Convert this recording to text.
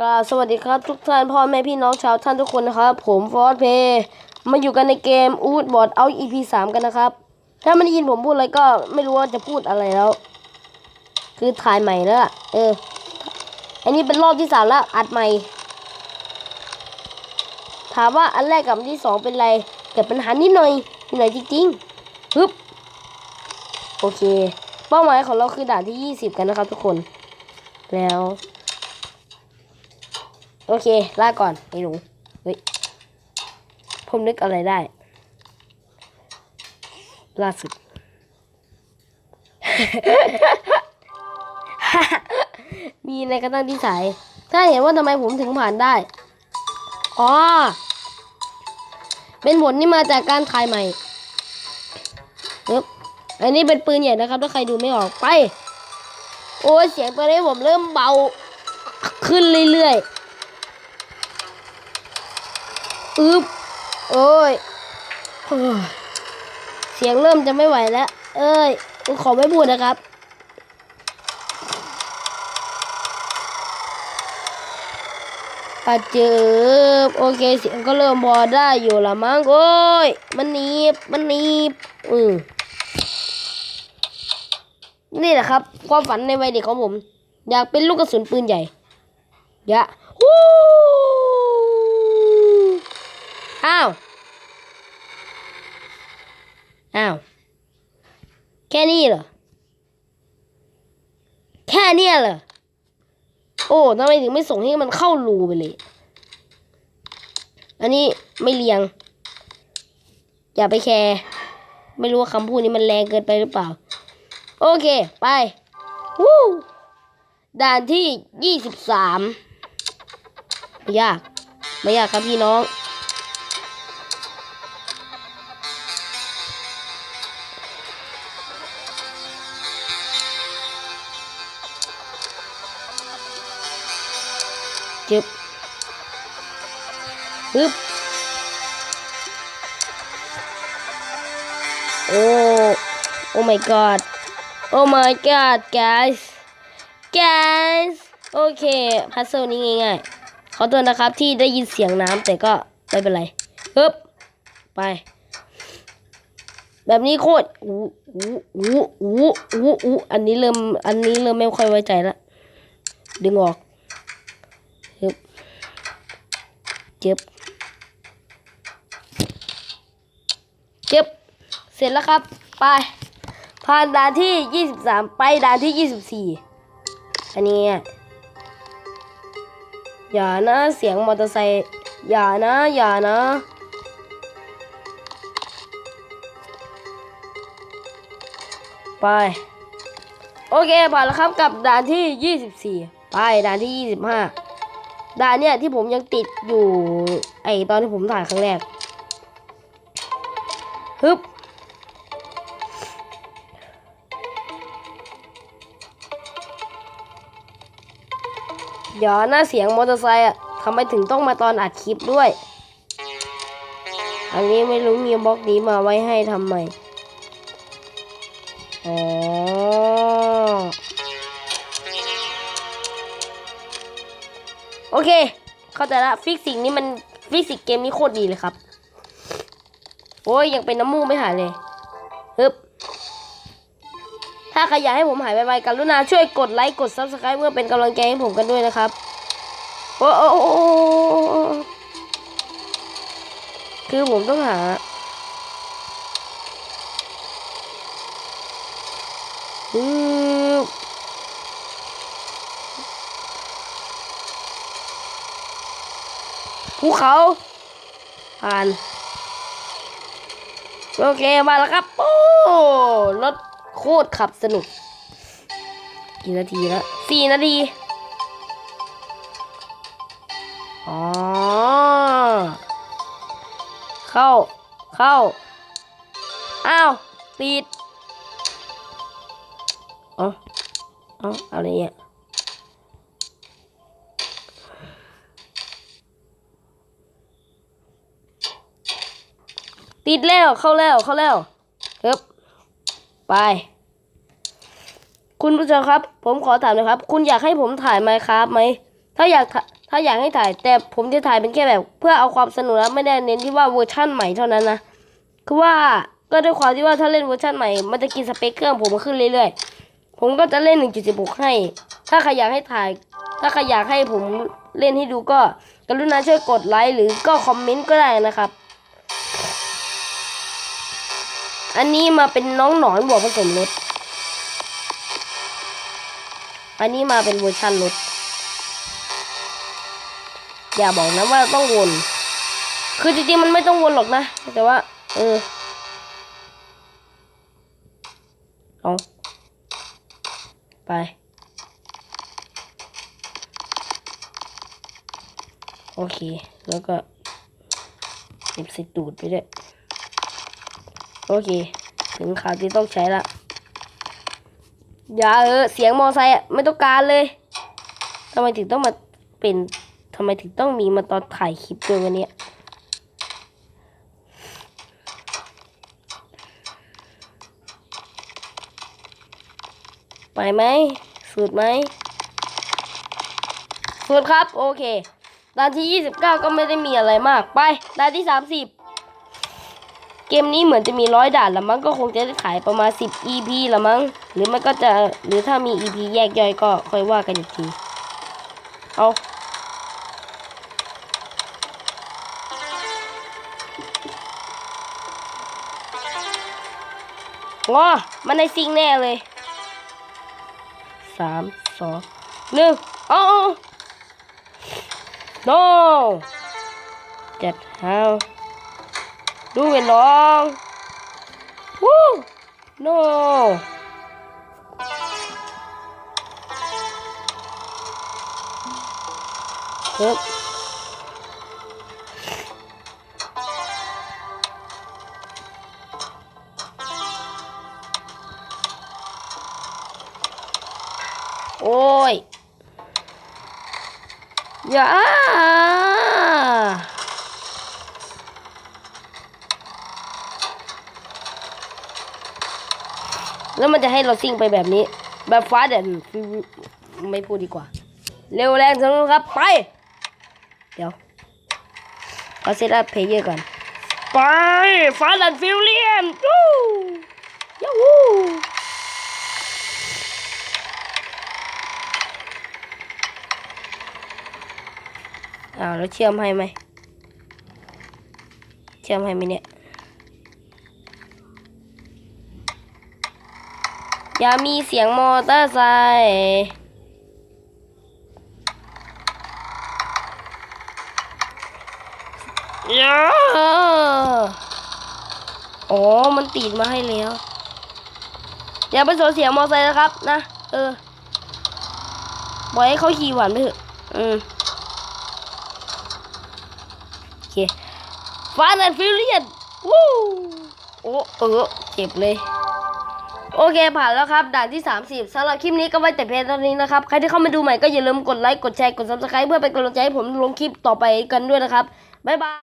กราบสวัสดีครับทุกท่านพ่อแม่พี่น้องชาวท่านทุกคนนะครับ ผมฟอสเพย์มาอยู่กันในเกมอูดบอร์ดเอา EP สามกันนะครับ ถ้าไม่ได้ยินผมพูดอะไรก็ไม่รู้ว่าจะพูดอะไรแล้ว คือถ่ายใหม่แล้วเออ อันนี้เป็นรอบที่สามแล้วอัดใหม่ ถามว่าอันแรกกับอันที่สองเป็นไรเกิดปัญหานิดหน่อยนิดหน่อยจริงๆฮึบโอเค เป้าหมายของเราคือด่านที่ยี่สิบกันนะครับทุกคน แล้ว โอเคลาก่อนไอ้หนูเฮ้ยผมนึกอะไรได้ ล่าสุด มีในกระตั้งที่สายถ้าเห็นว่าทำไมผมถึงผ่านได้ อ๋อ เป็นผลที่มาจากการถ่ายใหม่ปึ๊บอันนี้เป็นปืนใหญ่นะครับ ถ้าใครดูไม่ออกไป โอ้เสียงตัวนี้ผมเริ่มเบา ขึ้นเรื่อยๆ อึบโอ้ยโอ้ยเสียงเริ่มจะไม่ไหวแล้ว เอ้ยขอไม่พูดนะครับ อาเจิบโอเคเสียงก็เริ่มพอได้อยู่ละมั้งโอ้ย มันหนีบ มันหนีบ อืมนี่แหละครับ ความฝันในวัยเด็กของผม อยากเป็นลูกกระสุนปืนใหญ่ ยะวู้ อ้าว อ้าว แค่นี้เหรอ แค่เนี้ยเหรอ โอ้ทำไมถึงไม่ส่งให้มันเข้ารูไปเลย อันนี้ไม่เลียง อย่าไปแคร์ไม่รู้ว่าคำพูดนี้มันแรงเกินไปหรือเปล่า โอเค ไปวู้ด่านที่ยี่สิบสามไม่ยาก ไม่ยากครับพี่น้อง จึบปึ๊บโอ้ โอ้ my god โอ้ my god guys guys โอเคพัซเซิลนี้ง่ายๆขอโทษนะครับที่ได้ยินเสียงน้ำแต่ก็ไม่เป็นไรปึ๊บไป แบบนี้โคตรอู้อู้อู้อู้อู้อู้อันนี้เริ่มอันนี้เริ่มไม่ค่อยไว้ใจละดึงออกปึ๊บ เจ็บเจ็บเสร็จแล้วครับ ไป ผ่านด่านที่ 23 ไปด่านที่ 24 อันนี้ อย่านะเสียงมอเตอร์ไซค์อย่านะ อย่านะไป โอเคผ่านแล้วครับกับด่านที่ 24 ไปด่านที่ 25 ด่านเนี่ยที่ผมยังติดอยู่ไอตอนที่ผมถ่ายครั้งแรกฮึบเดี๋ยวหน้าเสียงมอเตอร์ไซค์อะทำไมถึงต้องมาตอนอัดคลิปด้วย อันนี้ไม่รู้มีบล็อกนี้มาไว้ให้ทำไม โอเค เข้าใจละฟิสิ่งนี้มันฟิสิกส์เกมนี้โคตรดีเลยครับ โอ้ยยังเป็นน้ำมูกไม่หายเลยฮึบถ้าใครอยากให้ผมหายไปๆกรุณาช่วยกดไลค์กด subscribe เพื่อเป็นกำลังใจให้ผมกันด้วยนะครับ โอ้โอ้โอคือผมต้องหาฮึ เขาผ่านโอเคมาแล้วครับ โอ้รถโคตรขับสนุก กี่นาทีแล้วสี่นาทีอ๋อ เข้า เข้า อ้าว ติด อ๋อ อ๋ออะไรเนี่ย ติดแล้วเข้าแล้วเข้าแล้วเฮ้บไป คุณผู้ชมครับ ผมขอถามหนะครับ คุณอยากให้ผมถ่ายไหมครับไหมถ้าอยากถ้าอยากให้ถ่าย แต่ผมจะถ่ายเป็นแค่แบบ เพื่อเอาความสนุกแล้วไม่ได้เน้นที่ว่าเวอร์ชั่นใหม่เท่านั้นนะคือว่าก็ด้วยความที่ว่าถ้าเล่นเวอร์ชันใหม่ มันจะกินสเปคเครื่องผมขึ้นเรื่อยๆ ผมก็จะเล่น 1.16 ให้ ถ้าใครอยากให้ถ่าย ถ้าใครอยากให้ผมเล่นให้ดูก็ กรุณาช่วยกดไลค์หรือก็คอมเมนต์ก็ได้นะครับ อันนี้มาเป็นน้องหนอนบวกผสมรถ อันนี้มาเป็นเวอร์ชันรถ อย่าบอกนะว่าต้องวน คือจริงๆมันไม่ต้องวนหรอกนะ แต่ว่า เออเอาไปโอเค แล้วก็เก็บใส่ตูดไปด้วย โอเค ถึงข่าวที่ต้องใช้ละอย่าเออเสียงมอไซค์ไม่ต้องการเลยทำไมถึงต้องมาเป็นทำไมถึงต้องมีมาตอนถ่ายคลิปด้วยวันนี้ไปไหมสูตรไหมสูตรครับ โอเคด่านที่ 29 ก็ไม่ได้มีอะไรมากไปด่านที่ 30 เกมนี้เหมือนจะมีร้อยด่านละมั้งก็คงจะได้ขายประมาณ 10 EP ละมั้ง หรือมันก็จะหรือถ้ามี EP แยกย่อยก็ค่อยว่ากันอีกที เอางอมันในซิงแน่เลยสามสองหนึ่งเอาเอ no จัดเฮาดูเป็นน้องวู้ no ครับโอ้ย อย่า แล้วมันจะให้เราซิ่งไปแบบนี้ แบบฟ้าเด่นไม่พูดดีกว่า เร็วแรงจังครับไป เดี๋ยวเอาเซตอัพเพลเยอร์ก่อน ไปฟ้าดันฟิลเลียนยูยูฮูอ้าวแล้วเชื่อมให้ไหม เชื่อมให้ไหมเนี่ย อย่ามีเสียงมอเตอร์ไซค์อย่าอ๋อ มันติดมาให้แล้ว อย่าไปสนเสียงมอเตอร์ไซค์นะครับ นะ เออปล่อยให้เขาขี่หวานไปเถอะ อืมโอเคฟาดแอนฟิลเลียนวู้โอ้เออ เจ็บเลย โอเคผ่านแล้วครับ ด่านที่ 30สำหรับคลิปนี้ก็ไว้แต่เพียงเท่านี้นะครับ ใครที่เข้ามาดูใหม่ก็อย่าลืมกดไลค์ กดแชร์ กดซับสไคร b ์เพื่อเป็นกำลังใจให้ผมลงคลิปต่อไปกันด้วยนะครับ บ๊ายบาย